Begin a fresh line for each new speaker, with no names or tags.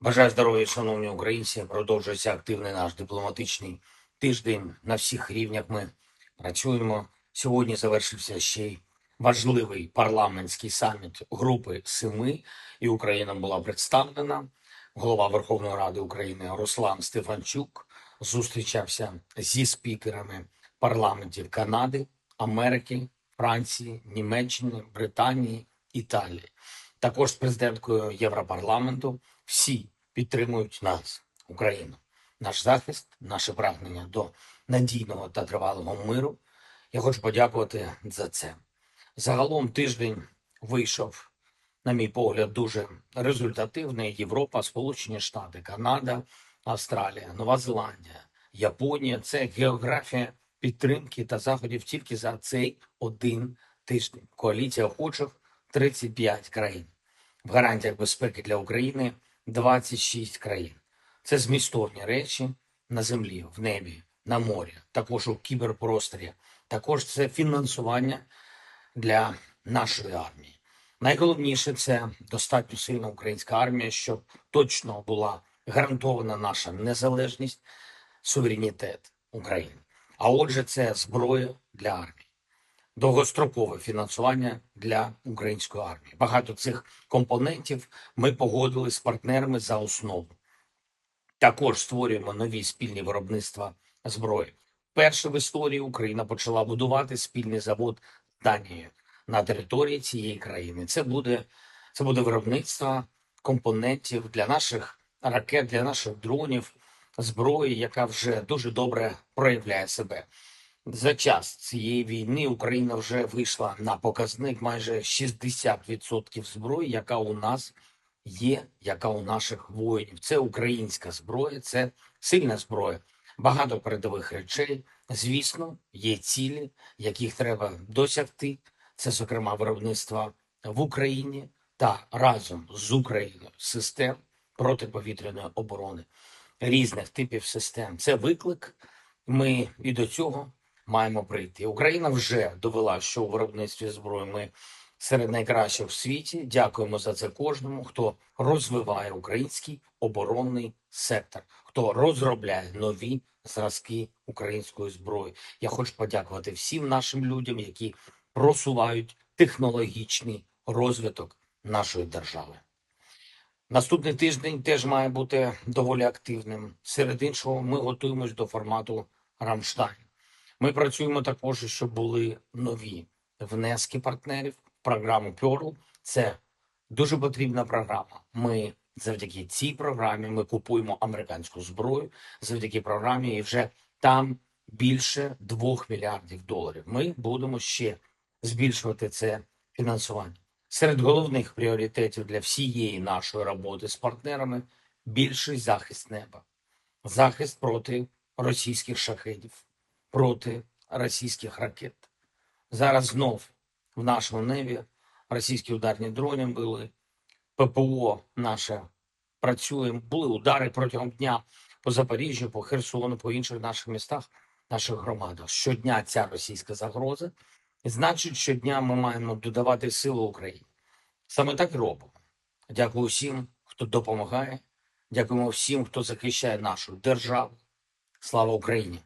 Бажаю здоров'я, шановні українці. Продовжується активний наш дипломатичний тиждень. На всіх рівнях ми працюємо. Сьогодні завершився ще й важливий парламентський саміт Групи Семи, і Україна була представлена. Голова Верховної Ради України Руслан Стефанчук зустрічався зі спікерами парламентів Канади, Америки, Франції, Німеччини, Британії, Італії. Також з президенткою Європарламенту всі підтримують нас, Україну, наш захист, наше прагнення до надійного та тривалого миру. Я хочу подякувати за це. Загалом тиждень вийшов, на мій погляд, дуже результативний. Європа, Сполучені Штати, Канада, Австралія, Нова Зеландія, Японія це географія підтримки та заходів тільки за цей один тиждень. Коаліція охочих 35 країн. В гарантіях безпеки для України 26 країн. Це змістовні речі на землі, в небі, на морі, також у кіберпросторі. Також це фінансування для нашої армії. Найголовніше це достатньо сильна українська армія, щоб точно була гарантована наша незалежність, суверенітет України. А отже, це зброя для армії довгострокове фінансування для української армії. Багато цих компонентів ми погодили з партнерами за основу. Також створюємо нові спільні виробництва зброї. Перше в історії Україна почала будувати спільний завод Данією на території цієї країни. Це буде, це буде виробництво компонентів для наших ракет, для наших дронів, зброї, яка вже дуже добре проявляє себе. За час цієї війни Україна вже вийшла на показник майже 60% зброї, яка у нас є, яка у наших воїнів. Це українська зброя, це сильна зброя. Багато передових речей. Звісно, є цілі, яких треба досягти. Це, зокрема, виробництво в Україні та разом з Україною систем протиповітряної оборони різних типів систем. Це виклик. Ми і до цього маємо прийти. Україна вже довела, що у виробництві зброї ми серед найкращих в світі. Дякуємо за це кожному, хто розвиває український оборонний сектор, хто розробляє нові зразки української зброї. Я хочу подякувати всім нашим людям, які просувають технологічний розвиток нашої держави. Наступний тиждень теж має бути доволі активним. Серед іншого, ми готуємось до формату Рамштайн. Ми працюємо також, щоб були нові внески партнерів програму Pearl. Це дуже потрібна програма. Ми завдяки цій програмі ми купуємо американську зброю. Завдяки програмі і вже там більше 2 мільярдів доларів. Ми будемо ще збільшувати це фінансування. Серед головних пріоритетів для всієї нашої роботи з партнерами більший захист неба, захист проти російських шахедів, проти російських ракет. Зараз знов в нашому небі російські ударні дрони були, ППО наше працює. Були удари протягом дня по Запоріжжю, по Херсону, по інших наших містах, наших громадах. Щодня ця російська загроза. Значить, щодня ми маємо додавати силу Україні. Саме так і робимо. Дякую всім, хто допомагає. Дякуємо всім, хто захищає нашу державу. Слава Україні!